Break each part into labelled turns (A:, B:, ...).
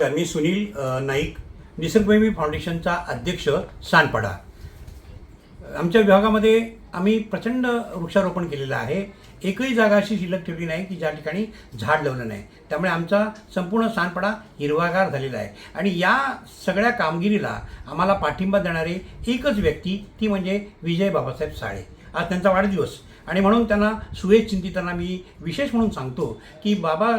A: तर मी सुनील नाईक. निसर्गप्रेमी फाउंडेशनचा अध्यक्ष सानपाडा. आमच्या विभागामध्ये आम्ही प्रचंड वृक्षारोपण केलेलं आहे. एकही जागा अशी शिल्लक ठेवली नाही की ज्या ठिकाणी झाड लावलं नाही. त्यामुळे आमचा संपूर्ण सानपडा हिरवागार झालेला आहे. आणि या सगळ्या कामगिरीला आम्हाला पाठिंबा देणारे एकच व्यक्ती ती म्हणजे विजय बाबासाहेब साळे. आज त्यांचा वाढदिवस. आणि म्हणून त्यांना सुयश चिंतितांना मी विशेष म्हणून सांगतो की बाबा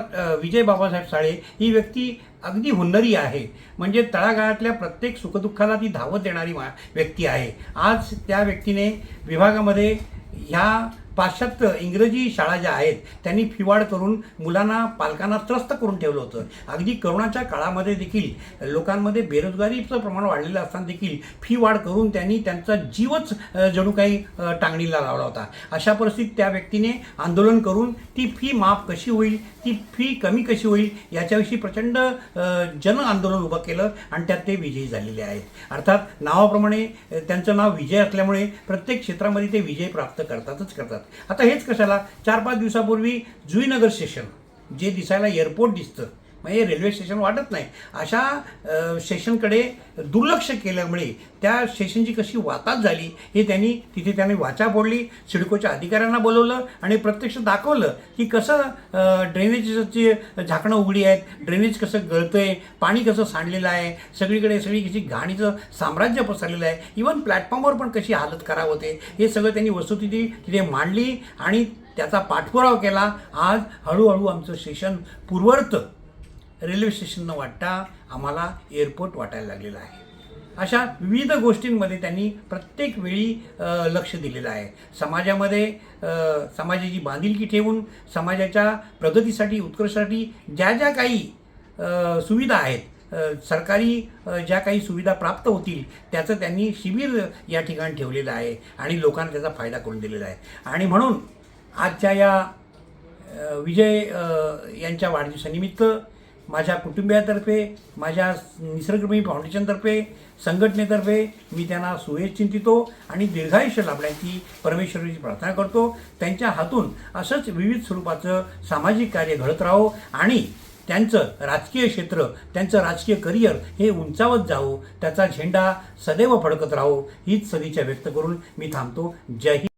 A: विजय बाबासाहेब साळे ही व्यक्ती अगदी हुन्नरी आहे. म्हणजे तळागाळातल्या प्रत्येक सुखदुःखाला ती धावत देणारी मा व्यक्ती आहे. आज त्या व्यक्तीने विभागामध्ये ह्या पाश्चात्य इंग्रजी शाळा ज्या आहेत त्यांनी फिवाड करून मुलांना पालकांना त्रस्त करून ठेवलं होतं. अगदी करोनाच्या काळामध्ये देखील लोकांमध्ये बेरोजगारीचं प्रमाण वाढलेलं असताना देखील फी वाढ करून त्यांनी त्यांचा जीवच जणू काही टांगणीला लावला होता. अशा परिस्थितीत त्या व्यक्तीने आंदोलन करून ती फी माफ कशी होईल ती फी कमी कशी होईल याच्याविषयी प्रचंड जन आंदोलन उभं केलं आणि त्यात ते विजयी झालेले आहेत. अर्थात नावाप्रमाणे त्यांचं नाव विजय असल्यामुळे प्रत्येक क्षेत्रामध्ये ते विजय प्राप्त करतातच करतात. आता हेच कशाला? चार पाच दिवसापूर्वी जुईनगर स्टेशन जे दिसायला एअरपोर्ट दिसतं म्हणजे रेल्वे स्टेशन वाटत नाही. अशा स्टेशनकडे दुर्लक्ष केल्यामुळे त्या स्टेशनची कशी वाताच झाली हे त्यांनी तिथे त्यांनी वाचा फोडली सिडकोच्या अधिकाऱ्यांना बोलवलं आणि प्रत्यक्ष दाखवलं की कसं ड्रेनेजची झाकणं उघडी आहेत ड्रेनेज कसं गळतं आहे पाणी कसं सांडलेलं आहे सगळीकडे सगळी कशी घाणीचं साम्राज्य पसरलेलं आहे इवन प्लॅटफॉर्मवर पण कशी हालत खराब होते हे सगळं त्यांनी वस्तुस्थिती तिथे मांडली आणि त्याचा पाठपुरावा केला. आज हळूहळू आमचं स्टेशन पूर्वर्त. रेल्वे स्टेशननं वाटता आम्हाला एअरपोर्ट वाटायला लागलेला आहे. अशा विविध गोष्टींमध्ये त्यांनी प्रत्येक वेळी लक्ष दिलेलं आहे. समाजामध्ये समाजाची बांधिलकी ठेवून समाजाच्या प्रगतीसाठी उत्कर्षासाठी ज्या ज्या काही सुविधा आहेत सरकारी ज्या काही सुविधा प्राप्त होतील त्याचं त्यांनी शिबिर या ठिकाणी ठेवलेलं आहे आणि लोकांना त्याचा फायदा करून दिलेला आहे. आणि म्हणून आजच्या या विजय यांच्या वाढदिवसानिमित्त माझ्या कुटुंबियातर्फे माझ्या निसर्गप्रेमी फाउंडेशनतर्फे संघटनेतर्फे मी त्यांना सुयश चिंतितो आणि दीर्घायुष्य लाभण्याची परमेश्वराची प्रार्थना करतो. त्यांच्या हातून असंच विविध स्वरूपाचं सामाजिक कार्य घडत राहो आणि त्यांचं राजकीय क्षेत्र त्यांचं राजकीय करिअर हे उंचावत जावो. त्याचा झेंडा सदैव फडकत राहो हीच सदिच्छा व्यक्त करून मी थांबतो. जय हिंद.